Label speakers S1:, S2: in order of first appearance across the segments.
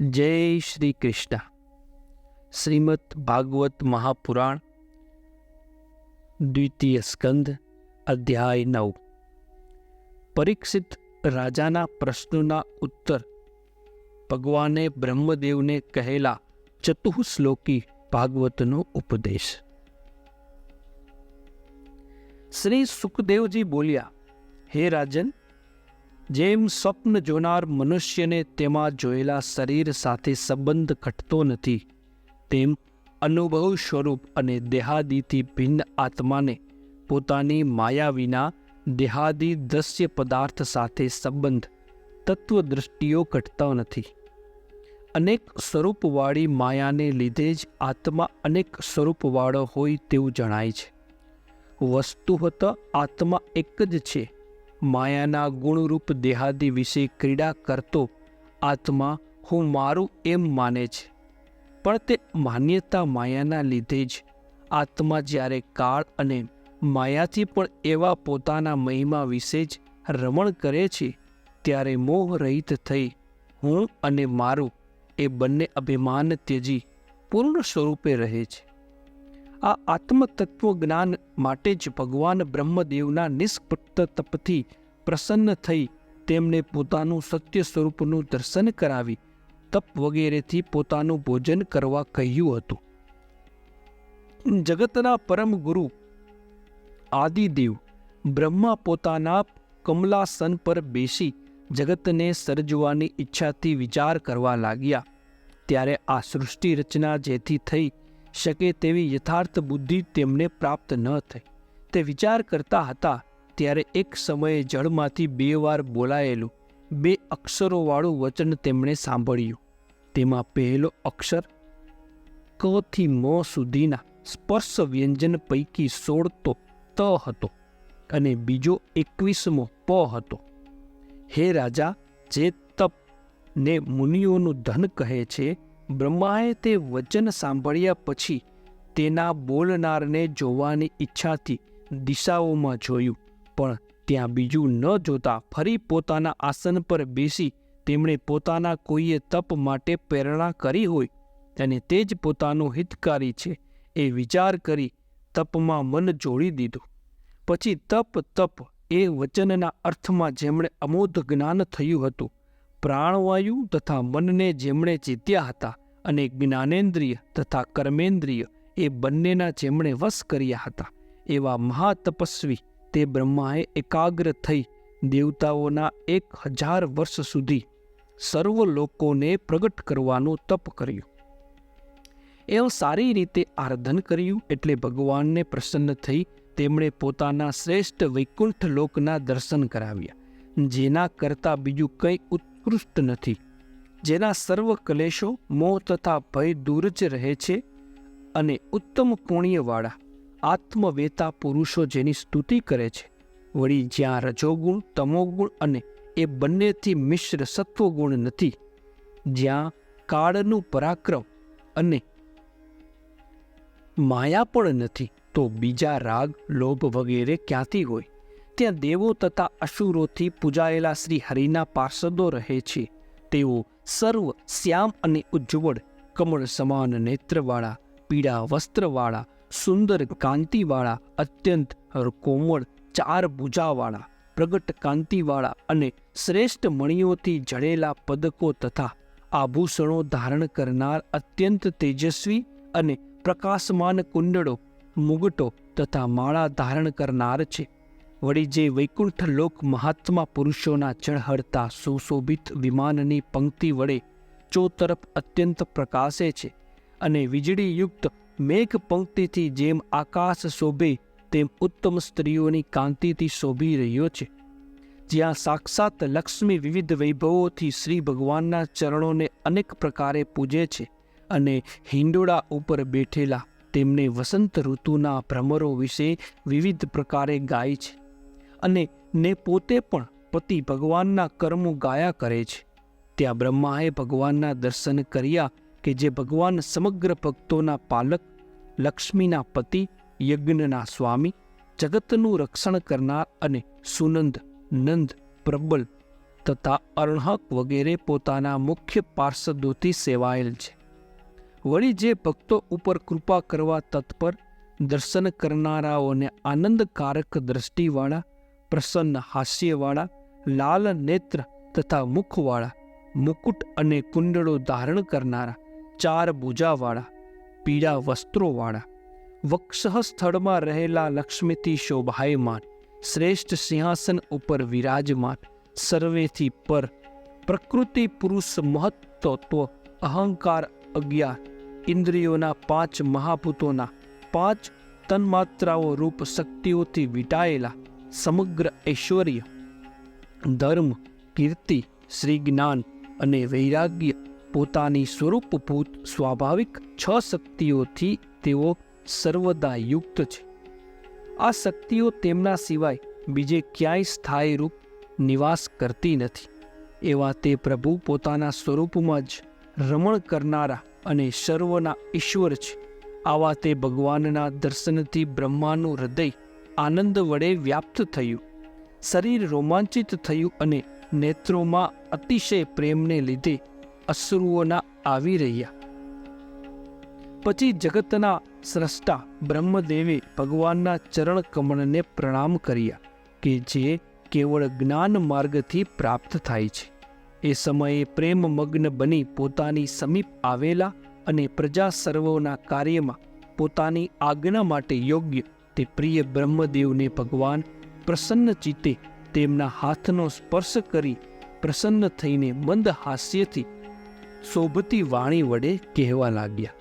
S1: જય શ્રી કૃષ્ણ. શ્રીમદ ભાગવત મહાપુરાણ, દ્વિતીય સ્કંદ, અધ્યાય નવ. પરીક્ષિત રાજાના પ્રશ્નોના ઉત્તર. ભગવાને બ્રહ્મદેવને કહેલા ચતુઃશ્લોકી ભાગવતનો ઉપદેશ. શ્રી સુખદેવજી બોલ્યા, હે રાજન જેમ સ્વપ્ન જોનાર મનુષ્યને તેમાં જોયેલા શરીર સાથે સંબંધ ઘટતો નથી, તેમ અનુભવ સ્વરૂપ અને દેહાદીથી ભિન્ન આત્માને પોતાની માયા વિના દેહાદી દ્રશ્ય પદાર્થ સાથે સંબંધ તત્વદૃષ્ટિઓ ઘટતા નથી. અનેક સ્વરૂપવાળી માયાને લીધે જ આત્મા અનેક સ્વરૂપવાળો હોય તેવું જણાય છે. વસ્તુવત આત્મા એક જ છે. માયાના ગુણરૂપ દેહાદિ વિશે ક્રીડા કરતો આત્મા હું મારું એમ માને છે. પણ તે માન્યતા માયાના લીધે જ આત્મા જ્યારે કાળ અને માયાથી પણ એવા પોતાના મહિમા વિશે જ રમણ કરે છે, ત્યારે મોહ રહિત થઈ હું અને મારું એ બંને અભિમાન ત્યજી પૂર્ણ સ્વરૂપે રહે છે. આ આત્મતત્વ જ્ઞાન માટે જ ભગવાન બ્રહ્મદેવના નિષ્પૃત તપથી પ્રસન્ન થઈ તેમને પોતાનું સત્ય સ્વરૂપનું દર્શન કરાવી તપ વગેરેથી પોતાનું ભોજન કરવા કહ્યું હતું. જગતના પરમ ગુરુ આદિદેવ બ્રહ્મા પોતાના કમલાસન પર બેસી જગતને સર્જવાની ઈચ્છાથી વિચાર કરવા લાગ્યા. ત્યારે આ સૃષ્ટિ રચના જેથી થઈ શકે તેવી યથાર્થ બુદ્ધિ તેમને પ્રાપ્ત ન થઈ. તે વિચાર કરતા હતા, ત્યારે એક સમયે જળમાંથી બે વાર બોલાયેલું, બે અક્ષરોવાળું વચન તેમણે સાંભળ્યું. તેમાં પહેલો અક્ષર, ક થી મ સુધીના સ્પર્શ વ્યંજન પૈકી સોળતો ત હતો અને બીજો એકવીસમો પ હતો. હે રાજા, જે તપ ને મુનિઓનું ધન કહે છે બ્રહ્માએ તે વચન સાંભળ્યા પછી તેના બોલનારને જોવાની ઈચ્છાથી દિશાઓમાં જોયું, પણ ત્યાં બીજું ન જોતા ફરી પોતાના આસન પર બેસી તેમણે પોતાના કોઈએ તપ માટે પ્રેરણા કરી હોય અને તે જ પોતાનું હિતકારી છે એ વિચાર કરી તપમાં મન જોડી દીધું. પછી તપ તપ એ વચનના અર્થમાં જેમણે અમોધ જ્ઞાન થયું હતું પ્રાણવાયુ તથા મનને જેમણે જીત્યા હતા અને જ્ઞાનેન્દ્રિય તથા કર્મેન્દ્રિય એ બંનેના જેમણે વશ કર્યા હતા, એવા મહાતપસ્વી તે બ્રહ્માએ એકાગ્ર થઈ દેવતાઓના એક હજાર વર્ષ સુધી સર્વ લોકોને પ્રગટ કરવાનું તપ કર્યું. એવું સારી રીતે આરાધન કર્યું એટલે ભગવાનને પ્રસન્ન થઈ તેમણે પોતાના શ્રેષ્ઠ વૈકુંઠ લોકના દર્શન કરાવ્યા, જેના કરતાં બીજું કંઈ ઉત્કૃષ્ટ નથી. જેના સર્વ કલેશો મોહ તથા ભય દૂર જ રહે છે અને ઉત્તમ પુણ્યવાળા, આત્મવેતા પુરુષો જેની સ્તુતિ કરે છે. વળી જ્યાં રજોગુણ, તમોગુણ અને એ બંનેથી મિશ્ર સત્વગુણ નથી, જ્યાં કાળનું પરાક્રમ અને માયા પણ નથી, તો બીજા રાગ, લોભ વગેરે ક્યાંથી હોય? ત્યાં દેવો તથા અસુરોથી પૂજાયેલા શ્રી હરિના પાર્ષદો રહે છે. તેઓ સર્વ શ્યામ અને ઉજ્જવળ, કમળ સમાન નેત્રવાળા, પીળા વસ્ત્રવાળા, સુંદર કાંતિવાળા, અત્યંત કોમળ, ચાર ભુજાવાળા, પ્રગટ કાંતિવાળા અને શ્રેષ્ઠ મણિઓથી જડેલા પદકો તથા આભૂષણો ધારણ કરનાર અત્યંત તેજસ્વી અને પ્રકાશમાન કુંડળો, મુગટો તથા માળા ધારણ કરનાર છે. વળી જે વૈકુંઠ લોક મહાત્મા પુરુષોના ચળહળતા સુશોભિત વિમાનની પંક્તિ વડે ચોતરફ અત્યંત પ્રકાશે છે અને વીજળીયુક્ત મેઘ પંક્તિથી જેમ આકાશ શોભે, તેમ ઉત્તમ સ્ત્રીઓની કાંતિથી શોભી રહ્યો છે. જ્યાં સાક્ષાત લક્ષ્મી વિવિધ વૈભવોથી શ્રી ભગવાનના ચરણોને અનેક પ્રકારે પૂજે છે અને હિંડોળા ઉપર બેઠેલા તેમને વસંત ઋતુના ભ્રમરો વિશે વિવિધ પ્રકારે ગાય છે. અને ને પોતે પણ પતિ ભગવાનના કર્મો ગાયા કરે છે. ત્યાં બ્રહ્માએ ભગવાનના દર્શન કર્યા કે જે ભગવાન સમગ્ર ભક્તોના પાલક, લક્ષ્મીના પતિ, યજ્ઞના સ્વામી, જગતનું રક્ષણ કરનાર અને સુનંદ, નંદ, પ્રબલ તથા અર્ણક વગેરે પોતાના મુખ્ય પાર્ષદોથી સેવાયેલ છે. વળી જે ભક્તો ઉપર કૃપા કરવા તત્પર દર્શન કરનારાઓને આનંદકારક દ્રષ્ટિવાળા પ્રસન્ન હાસ્યવાળા લાલ નેત્ર તથા મુખવાળા, મુકુટ અને કુંડળો ધારણ કરનારા, ચાર ભુજાવાળા, પીળા વસ્ત્રોવાળા વક્ષ સ્થળમાં રહેલા લક્ષ્મીથી શોભાયમાન, શ્રેષ્ઠ સિંહાસન ઉપર વિરાજમાન, સર્વેથી પર, પ્રકૃતિ પુરુષ મહત્તત્વ, અહંકાર અજ્ઞાન, ઇન્દ્રિયોના પાંચ મહાભૂતોના પાંચ તન્માત્રાઓ રૂપ શક્તિઓથી વિટાયેલા સમગ્ર ઐશ્વર્ય, ધર્મ, કીર્તિ, શ્રી જ્ઞાન અને વૈરાગ્ય પોતાની સ્વરૂપભૂત સ્વાભાવિક છ શક્તિઓથી તેઓ સર્વદા યુક્ત છે. આ શક્તિઓ તેમના સિવાય બીજે ક્યાંય સ્થાયી રૂપ નિવાસ કરતી નથી. એવા તે પ્રભુ પોતાના સ્વરૂપમાં જ રમણ કરનારા અને સર્વના ઈશ્વર છે. આવા તે ભગવાનના દર્શનથી બ્રહ્માનું હૃદય આનંદ વડે વ્યાપ્ત થયું. શરીર રોમાંચિત થયું અને નેત્રોમાં અતિશય પ્રેમને લીધે અશ્રુઓના આવી રહ્યા. પછી જગતના સ્રષ્ટા બ્રહ્મદેવે ભગવાનના ચરણ કમળને પ્રણામ કર્યા કે જે કેવળ જ્ઞાન માર્ગથી પ્રાપ્ત થાય છે. એ સમયે પ્રેમમગ્ન બની પોતાની સમીપ આવેલા અને પ્રજા સર્વોના કાર્યમાં પોતાની આજ્ઞા માટે યોગ્ય તે પ્રિય બ્રહ્મદેવને ભગવાન પ્રસન્ન ચિત્તે તેમના હાથનો સ્પર્શ કરી પ્રસન્ન થઈને મંદ હાસ્યથી શોભતી વાણી વડે કહેવા લાગ્યા.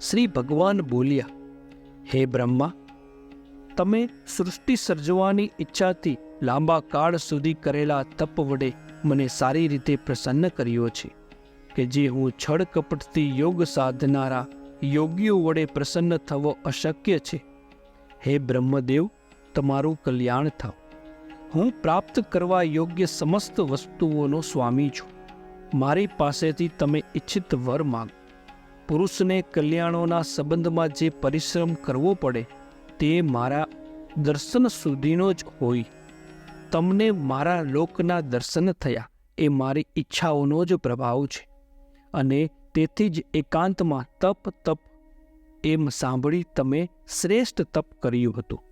S1: શ્રી ભગવાન બોલ્યા, હે બ્રહ્મા, તમે સૃષ્ટિ સર્જવાની ઈચ્છાથી લાંબા કાળ સુધી કરેલા તપ વડે મને સારી રીતે પ્રસન્ન કર્યો છે કે જે હું છળ કપટથી યોગ સાધનારા યોગીઓ વડે પ્રસન્ન થવો અશક્ય છે. હે બ્રહ્મદેવ, તમારું કલ્યાણ થાવ. હું પ્રાપ્ત કરવા યોગ્ય સમસ્ત વસ્તુઓનો સ્વામી છું. મારી પાસેથી તમે ઈચ્છિત વર માંગો. પુરુષને કલ્યાણોના સંબંધમાં જે પરિશ્રમ કરવો પડે, તે મારા દર્શન સુધીનો જ હોય. તમને મારા લોકના દર્શન થયા, એ મારી ઈચ્છાઓનો જ પ્રભાવ છે. અને તેથી જ એકાંતમાં તપ તપ એમ સાંભળી તમે શ્રેષ્ઠ તપ કર્યું હતું.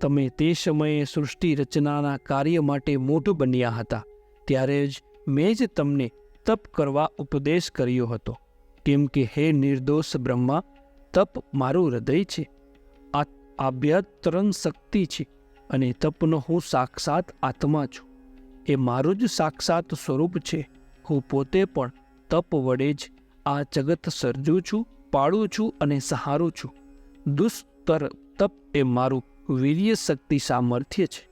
S1: તમે તે સમયે સૃષ્ટિ રચનાના કાર્ય માટે મોઢું બન્યા હતા. ત્યારે જ મેં જ તમને તપ કરવા ઉપદેશ કર્યો હતો. કેમ કે હે નિર્દોષ બ્રહ્મા, તપ મારું હૃદય છે. આ આભ્યંતરણ શક્તિ છે અને તપનો હું સાક્ષાત આત્મા છું. એ મારું જ સાક્ષાત સ્વરૂપ છે. હું પોતે પણ તપ વડે જ આ જગત સર્જું છું, પાળું છું અને સહારું છું. દુસ્તર તપ એ મારું વીર્ય શક્તિ સામર્થ્ય છે.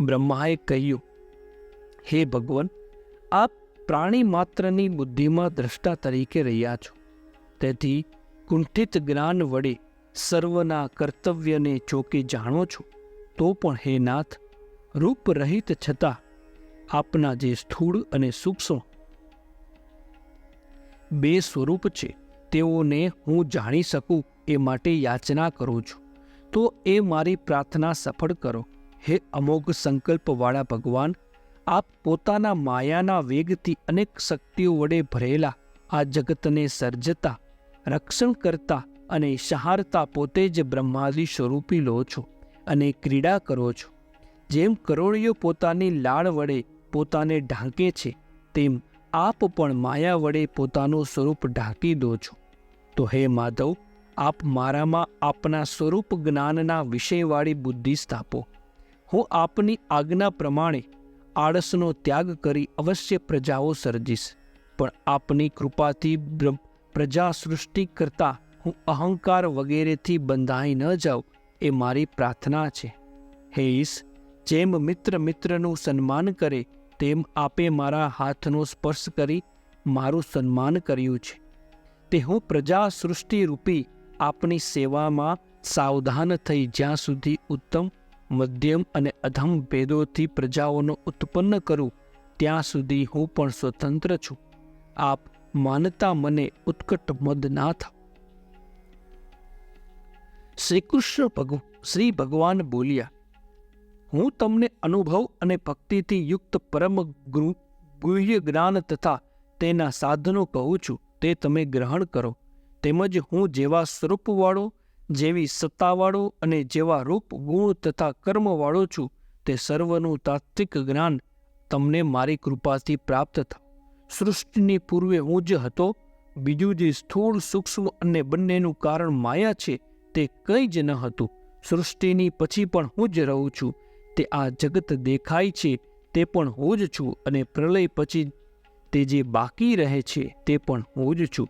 S1: બ્રહ્માએ કહ્યું, હે ભગવાન, આપ પ્રાણી માત્રની બુદ્ધિમાં દ્રષ્ટા તરીકે રહ્યા છો. તેથી કુંઠિત જ્ઞાન વડે સર્વના કર્તવ્યને ચોકી જાણો છો. તો પણ હે નાથ, રૂપ રહિત છતાં આપના જે સ્થૂળ અને સૂક્ષ્મ બે સ્વરૂપ છે. તેઓને હું જાણી શકું એ માટે યાચના કરું છું. તો એ મારી પ્રાર્થના સફળ કરો. હે અમોઘ સંકલ્પવાળા ભગવાન, આપ પોતાના માયાના વેગથી અનેક શક્તિઓ વડે ભરેલા, આ જગતને સર્જતા, રક્ષણ કરતા અને સહારતા પોતે જ બ્રહ્માદિ સ્વરૂપી લો છો અને ક્રીડા કરો છો. જેમ કરોળીઓ પોતાની લાળ વડે પોતાને ઢાંકે છે, તેમ આપ પણ માયા વડે પોતાનું સ્વરૂપ ઢાંકી દો છો. તો હે માધવ, આપ મારામાં આપના સ્વરૂપ જ્ઞાનના વિષયવાળી બુદ્ધિ સ્થાપો. હું આપની આજ્ઞા પ્રમાણે આળસનો ત્યાગ કરી અવશ્ય પ્રજાઓ સર્જીશ, પણ આપની કૃપાથી પ્રજા સૃષ્ટિ કરતા હું અહંકાર વગેરેથી બંધાઈ ન જાઉં, એ મારી પ્રાર્થના છે. હે ઈશ, જેમ મિત્ર મિત્રનું સન્માન કરે તેમ આપે મારા હાથનો સ્પર્શ કરી મારું સન્માન કર્યું છે. તે હું પ્રજા સૃષ્ટિ રૂપી આપની સેવામાં સાવધાન થઈ જ્યાં સુધી ઉત્તમ, મધ્યમ અને અધમ ભેદોથી પ્રજાઓનો ઉત્પન્ન કરું, ત્યાં સુધી હું પણ સ્વતંત્ર છું. આપ માનતા મને ઉત્કટ મદ ના થાવ. શ્રીકૃષ્ણ ભગવ, શ્રી ભગવાન બોલ્યા હું તમને અનુભવ અને ભક્તિથી યુક્ત પરમ ગુહ્ય જ્ઞાન તથા તેના સાધનો કહું છું, તે તમે ગ્રહણ કરો. તેમજ હું જેવા સ્વરૂપવાળો, જેવી સત્તાવાળો અને જેવા રૂપ, ગુણ તથા કર્મવાળો છું, તે સર્વનું તાત્વિક જ્ઞાન તમને મારી કૃપાથી પ્રાપ્ત થાય સૃષ્ટિની પૂર્વે હું જ હતો, બીજું જે સ્થૂળ, સૂક્ષ્મ અને બંનેનું કારણ માયા છે, તે કંઈ જ ન હતું. સૃષ્ટિની પછી પણ હું જ રહું છું. તે આ જગત દેખાય છે, તે પણ હું જ છું અને પ્રલય પછી તે જે બાકી રહે છે, તે પણ હું જ છું.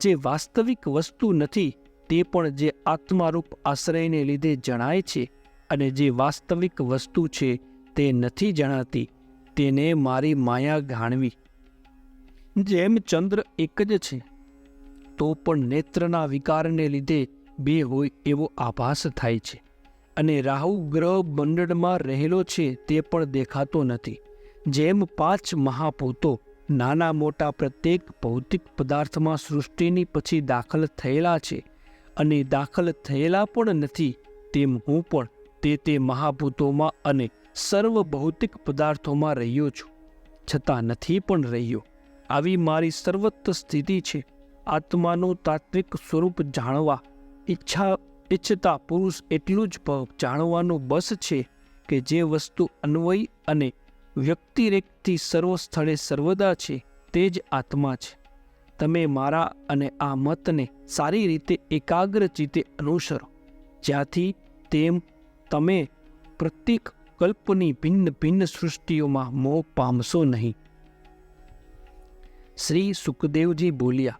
S1: જે વાસ્તવિક વસ્તુ નથી, તે પણ જે આત્મારૂપ આશ્રયને લીધે જણાય છે અને જે વાસ્તવિક વસ્તુ છે, તે નથી જણાતી, તેને મારી માયા ગાણવી જેમ ચંદ્ર એક જ છે, તો પણ નેત્રના વિકારને લીધે બે હોય એવો આભાસ થાય છે. અને રાહુ ગ્રહ મંડળમાં રહેલો છે તે પણ દેખાતો નથી. જેમ પાંચ મહાભૂતો, નાના મોટા પ્રત્યેક ભૌતિક પદાર્થમાં સૃષ્ટિની પછી દાખલ થયેલા છે અને દાખલ થયેલા પણ નથી તેમ હું પણ તે તે મહાભૂતોમાં અને સર્વ ભૌતિક પદાર્થોમાં રહ્યો છું. છતાં નથી પણ રહ્યો. આવી મારી સર્વત્ર સ્થિતિ છે. આત્માનું તાત્વિક સ્વરૂપ જાણવા, ઈચ્છા ઈચ્છતા પુરુષ એટલું જ જાણવાનું બસ છે કે જે વસ્તુ અન્વય અને વ્યક્તિરેકથી સર્વ સ્થળે સર્વદા છે, તે જ આત્મા છે. તમે મારા અને આ મતને સારી રીતે એકાગ્ર ચિત્તે અનુસરો, જ્યાંથી તેમ તમે પ્રત્યેક કલ્પની ભિન્ન ભિન્ન સૃષ્ટિઓમાં મોહ પામશો નહીં. શ્રી સુખદેવજી બોલ્યા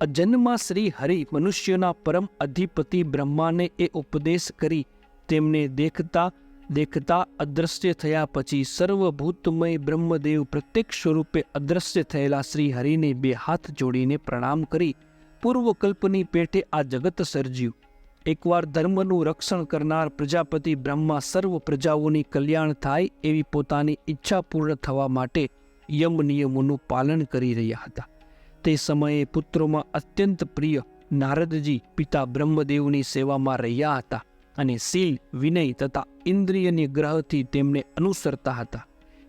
S1: અજન્મા શ્રી હરિ મનુષ્યોના પરમ અધિપતિ બ્રહ્માને એ ઉપદેશ કરી તેમને દેખતા દેખતા અદ્રશ્ય થયા પછી સર્વભૂતમય બ્રહ્મદેવ પ્રત્યક્ષ સ્વરૂપે અદ્રશ્ય થયેલા શ્રી હરિને બે હાથ જોડીને પ્રણામ કરી પૂર્વકલ્પની પેટે આ જગત સર્જ્યું. એકવાર ધર્મનું રક્ષણ કરનાર પ્રજાપતિ બ્રહ્મા સર્વ પ્રજાઓની કલ્યાણ થાય એવી પોતાની ઈચ્છા પૂર્ણ થવા માટે યમ નિયમોનું પાલન કરી રહ્યા હતા. તે સમયે પુત્રોમાં અત્યંત પ્રિય નારદજી પિતા બ્રહ્મદેવની સેવામાં રહ્યા હતા અને શીલ, વિનય તથા ઇન્દ્રિય નિગ્રહથી તેમને અનુસરતા હતા.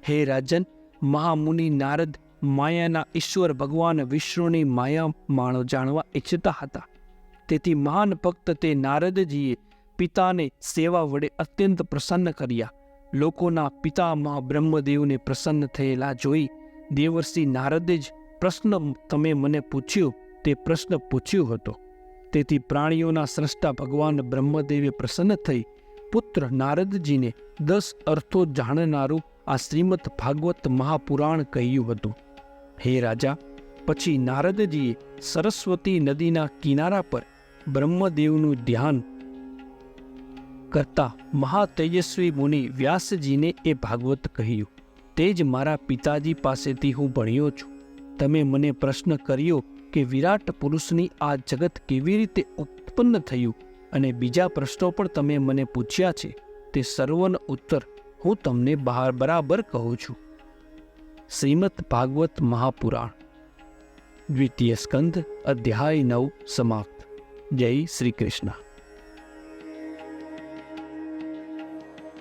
S1: હે રાજન, મહામુનિ નારદ, માયાના ઈશ્વર ભગવાન વિષ્ણુની માયા માણો જાણવા ઈચ્છતા હતા. તેથી મહાન ભક્ત તે નારદજીએ પિતાને સેવા વડે અત્યંત પ્રસન્ન કર્યા. લોકોના પિતામાં બ્રહ્મદેવને પ્રસન્ન થયેલા જોઈ દેવર્ષિ નારદે જ પ્રશ્ન તમે મને પૂછ્યો, તે પ્રશ્ન પૂછ્યો હતો. તેથી પ્રાણીઓના સ્રષ્ટા ભગવાન બ્રહ્મદેવે પ્રસન્ન થઈ, પુત્ર નારદજીને દસ અર્થો જાણનારું આ શ્રીમદ ભાગવત મહાપુરાણ કહ્યું હતું. હે રાજા, પછી નારદજીએ સરસ્વતી નદીના કિનારા પર બ્રહ્મદેવનું ધ્યાન કરતા મહાતેજસ્વી મુનિ વ્યાસજીને એ ભાગવત કહ્યું. તે જ મારા પિતાજી પાસેથી હું ભણ્યો છું. તમે મને પ્રશ્ન કર્યો કે વિરાટ પુરુષની આ જગત કેવી રીતે ઉત્પન્ન થયું? અને બીજા પ્રશ્નો પણ તમે મને પૂછ્યા છે. તે સર્વનો ઉત્તર હું તમને બહાર બરાબર કહું છું. શ્રીમદ ભાગવત મહાપુરાણ. દ્વિતીય સ્કંદ, અધ્યાય નવ, સમાપ્ત. જય શ્રી કૃષ્ણ.